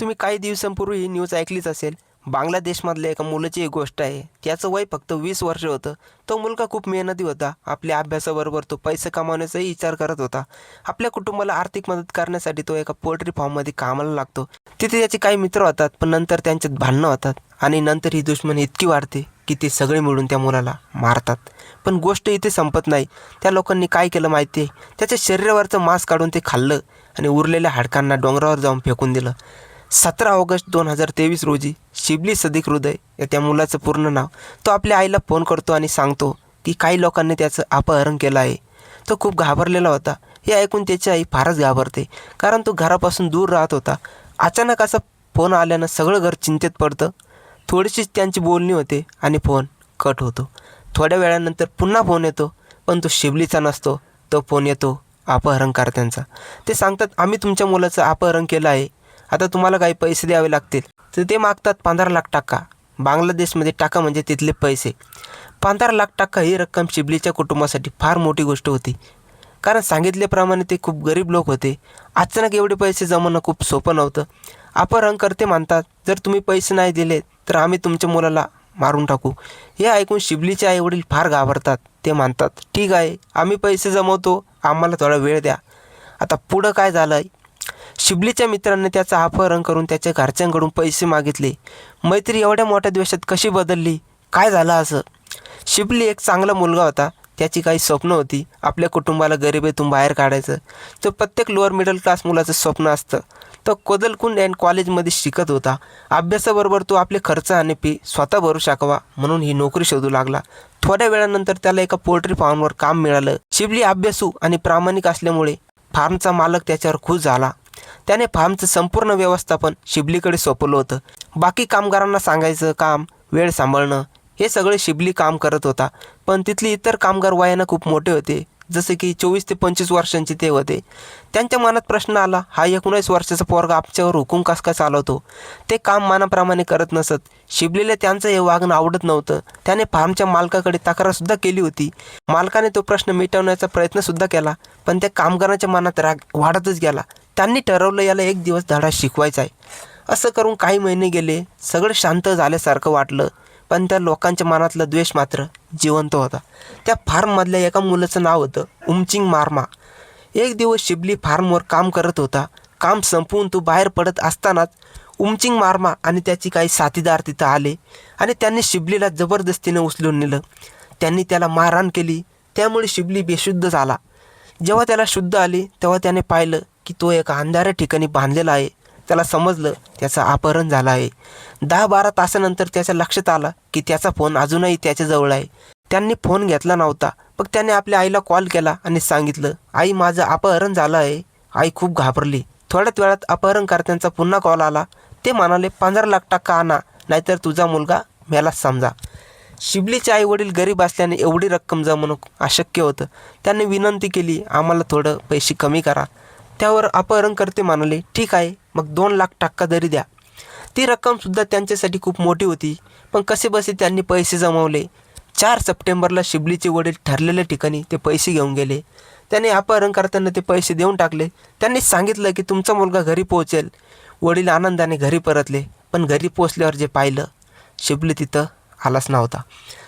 तुम्ही काही दिवसांपूर्वी ही न्यूज ऐकलीच असेल. बांगलादेशमधल्या एका मुलाची एक गोष्ट आहे. त्याचं वय फक्त वीस वर्ष होतं. तो मुलगा खूप मेहनती होता. आपल्या अभ्यासाबरोबर तो पैसे कमावण्याचाही विचार करत होता. आपल्या कुटुंबाला आर्थिक मदत करण्यासाठी तो एका पोल्ट्री फॉर्ममध्ये कामाला लागतो. तिथे त्याचे काही मित्र होतात पण नंतर त्यांच्यात भांडणं होतात आणि नंतर ही दुश्मनी इतकी वाढते की ते सगळे मिळून त्या मुलाला मारतात. पण गोष्ट इथे संपत नाही. त्या लोकांनी काय केलं माहिती आहे त्याच्या शरीरावरचं मांस काढून ते खाल्लं आणि उरलेल्या हाडकांना डोंगरावर जाऊन फेकून दिलं. सतरा ऑगस्ट दोन हजार तेवीस रोजी शिबली सदिक हृदय या त्या मुलाचं पूर्ण नाव तो आपल्या आईला फोन करतो आणि सांगतो की काही लोकांनी त्याचं अपहरण केलं आहे. तो खूप घाबरलेला होता. हे ऐकून त्याची आई फारच घाबरते. कारण तो घरापासून दूर राहत होता. अचानक असा फोन आल्यानं सगळं घर चिंतेत पडतं. थोडीशीच त्यांची बोलणी होते आणि फोन कट होतो. थोड्या वेळानंतर पुन्हा फोन येतो. पण तो शिबलीचा नसतो. तो फोन येतो अपहरणकर्त्यांचा. ते सांगतात आम्ही तुमच्या मुलाचं अपहरण केलं आहे. आता तुम्हाला काही पैसे द्यावे लागतील. तर ते मागतात पंधरा लाख टाका. बांगलादेशमध्ये टाका म्हणजे तिथले पैसे. पंधरा लाख टाका ही रक्कम शिबलीच्या कुटुंबासाठी फार मोठी गोष्ट होती. कारण सांगितल्याप्रमाणे ते खूप गरीब लोक होते. अचानक एवढे पैसे जमवणं खूप सोपं नव्हतं. अपहरणकर्ते मानतात जर तुम्ही पैसे नाही दिले तर आम्ही तुमच्या मुलाला मारून टाकू. हे ऐकून शिबलीचे आईवडील फार घाबरतात. ते मानतात ठीक आहे आम्ही पैसे जमवतो आम्हाला थोडा वेळ द्या. आता पुढं काय झालं आहे शिबलीच्या मित्रांनी त्याचं अपहरण करून त्याच्या घरच्यांकडून पैसे मागितले. मैत्री एवढ्या मोठ्या द्वेषात कशी बदलली? काय झालं असं? शिबली एक चांगला मुलगा होता. त्याची काही स्वप्न होती. आपल्या कुटुंबाला गरिबीतून बाहेर काढायचं. तर प्रत्येक लोअर मिडल क्लास मुलाचं स्वप्न असतं. तो कोदलकुंड अँड कॉलेजमध्ये शिकत होता. अभ्यासाबरोबर तो आपले खर्च आणि फी स्वतः भरू शकावा म्हणून ही नोकरी शोधू लागला. थोड्या वेळानंतर त्याला एका पोल्ट्री फार्मवर काम मिळालं. शिबली अभ्यासू आणि प्रामाणिक असल्यामुळे फार्मचा मालक त्याच्यावर खुश झाला. त्याने फार्मचं संपूर्ण व्यवस्थापन शिबलीकडे सोपवलं होतं. बाकी कामगारांना सांगायचं काम वेळ सांभाळणं हे सगळे शिबली काम करत होता. पण तिथले इतर कामगार वयानं खूप मोठे होते जसे की चोवीस ते पंचवीस वर्षांचे ते होते. त्यांच्या मनात प्रश्न आला हा एकोणीस वर्षाचा पोरगा आमच्यावर हुकूम कस काय चालवतो? ते काम मानाप्रमाणे करत नसत. शिबलीला त्यांचं हे वागणं आवडत नव्हतं. त्याने फार्मच्या मालकाकडे तक्रारसुद्धा केली होती. मालकाने तो प्रश्न मिटवण्याचा प्रयत्नसुद्धा केला पण त्या कामगारांच्या मनात राग वाढतच गेला. त्यांनी ठरवलं याला एक दिवस धडा शिकवायचा आहे. असं करून काही महिने गेले सगळं शांत झाल्यासारखं वाटलं पण त्या लोकांच्या मनातला द्वेष मात्र जिवंत होता. त्या फार्ममधल्या एका मुलाचं नाव होतं उमचिंग मारमा. एक दिवस शिबली फार्मवर काम करत होता. काम संपवून तो बाहेर पडत असतानाच उमचिंग मारमा आणि त्याची काही साथीदार तिथं आले आणि त्यांनी शिबलीला जबरदस्तीने उचलून नेलं. त्यांनी त्याला मारहाण केली. त्यामुळे शिबली बेशुद्ध झाला. जेव्हा त्याला शुद्ध आली तेव्हा त्याने पाहिलं की तो एका अंधाऱ्या ठिकाणी बांधलेला आहे. त्याला समजलं त्याचं अपहरण झालं आहे. दहा बारा तासानंतर त्याच्या लक्षात आलं की त्याचा फोन अजूनही त्याच्याजवळ आहे. त्यांनी फोन घेतला नव्हता. मग त्याने आपल्या आईला कॉल केला आणि सांगितलं आई माझं अपहरण झालं आहे. आई खूप घाबरली. थोड्याच वेळात अपहरणकर्त्यांचा पुन्हा कॉल आला. ते म्हणाले पंधरा लाख टक्का आणा नाहीतर तुझा मुलगा मेलाच समजा. शिबलीचे आई वडील गरीब असल्याने एवढी रक्कम जमवणं अशक्य होतं. त्यांनी विनंती केली आम्हाला थोडं पैसे कमी करा. त्यावर अपहरणकर्ते म्हणाले ठीक आहे मग दोन लाख टक्का तरी द्या. ती रक्कमसुद्धा त्यांच्यासाठी खूप मोठी होती पण कसे बसे त्यांनी पैसे जमवले? चार सप्टेंबरला शिबलीचे वडील ठरलेल्या ठिकाणी ते पैसे घेऊन गेले. त्याने अपहरण करताना ते पैसे देऊन टाकले. त्यांनी सांगितलं की तुमचा मुलगा घरी पोहोचेल. वडील आनंदाने घरी परतले पण घरी पोचल्यावर जे पाहिलं शिबली तिथं आलाच नव्हता.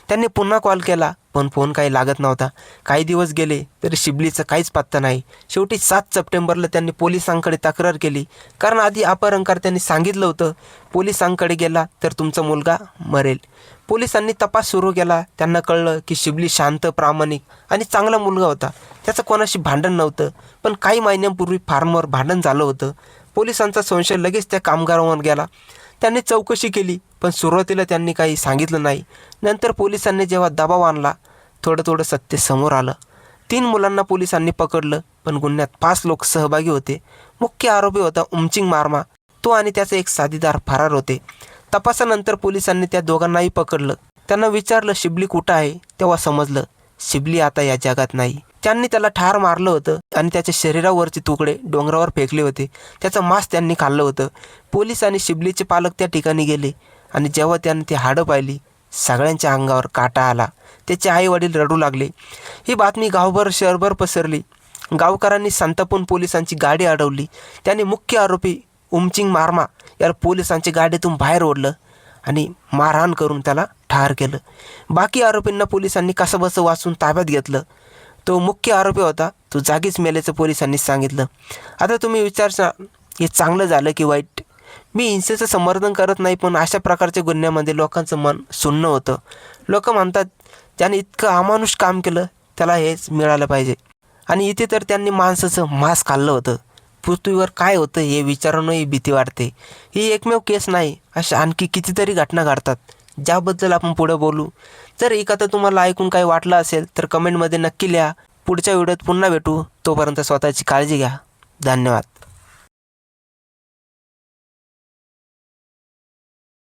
त्यांनी पुन्हा कॉल केला पण फोन काही लागत नव्हता. काही दिवस गेले तरी शिबलीचं काहीच पत्ता नाही. शेवटी सात सप्टेंबरला त्यांनी पोलिसांकडे तक्रार केली. कारण आधी अपहरणकर्त्यांनी सांगितलं होतं पोलिसांकडे गेला तर तुमचा मुलगा मरेल. पोलिसांनी तपास सुरू केला. त्यांना कळलं की शिबली शांत प्रामाणिक आणि चांगला मुलगा होता. त्याचं कोणाशी भांडण नव्हतं पण काही महिन्यांपूर्वी फार्मवर भांडण झालं होतं. पोलिसांचा संशय लगेच त्या कामगारांवर गेला. त्यांनी चौकशी केली पण सुरुवातीला त्यांनी काही सांगितलं नाही. नंतर पोलिसांनी जेव्हा दबाव आणला थोडं थोडं सत्य समोर आलं. तीन मुलांना पोलिसांनी पकडलं पण गुन्ह्यात पाच लोक सहभागी होते. मुख्य आरोपी होता उमचिंग मारमा. तो आणि त्याचे एक साथीदार फरार होते. तपासानंतर पोलिसांनी त्या दोघांनाही पकडलं. त्यांना विचारलं शिबली कुठं आहे? तेव्हा समजलं शिबली आता या जगात नाही. त्यांनी त्याला ठार मारलं होतं. आणि त्याच्या शरीरावरचे तुकडे डोंगरावर फेकले होते. त्याचं मांस त्यांनी खाल्लं होतं. पोलीस आणि शिबलीचे पालक त्या ठिकाणी गेले आणि जेव्हा त्यांनी ती हाडं पाहिली सगळ्यांच्या अंगावर काटा आला. त्याचे आई वडील रडू लागले. ही बातमी गावभर शहरभर पसरली. गावकऱ्यांनी संतापून पोलिसांची गाडी अडवली. त्याने मुख्य आरोपी उमचिंग मारमा याला पोलिसांच्या गाडीतून बाहेर ओढलं आणि मारहाण करून त्याला ठार केलं. बाकी आरोपींना पोलिसांनी कसंबसं वाचून ताब्यात घेतलं. तो मुख्य आरोपी होता. तो जागीच मेल्याचं पोलिसांनी सांगितलं. आता तुम्ही विचारसा हे चांगलं झालं की वाईट? मी हिंसेचं समर्थन करत नाही पण अशा प्रकारच्या गुन्ह्यामध्ये लोकांचं मन सुन्न होतं. लोक म्हणतात त्याने इतकं अमानुष काम केलं त्याला हेच मिळालं पाहिजे. आणि इथे तर त्यांनी माणसाचं मांस खाल्लं होतं. पृथ्वीवर काय होतं हे विचारूनही भीती वाटते. ही एकमेव केस नाही अशा आणखी कितीतरी घटना घडतात. ज्याबद्दल आपण पुढं बोलू. जर एखादं तुम्हाला ऐकून काही वाटलं असेल तर कमेंटमध्ये नक्की लिहा. पुढच्या व्हिडिओत पुन्हा भेटू. तोपर्यंत स्वतःची काळजी घ्या. धन्यवाद.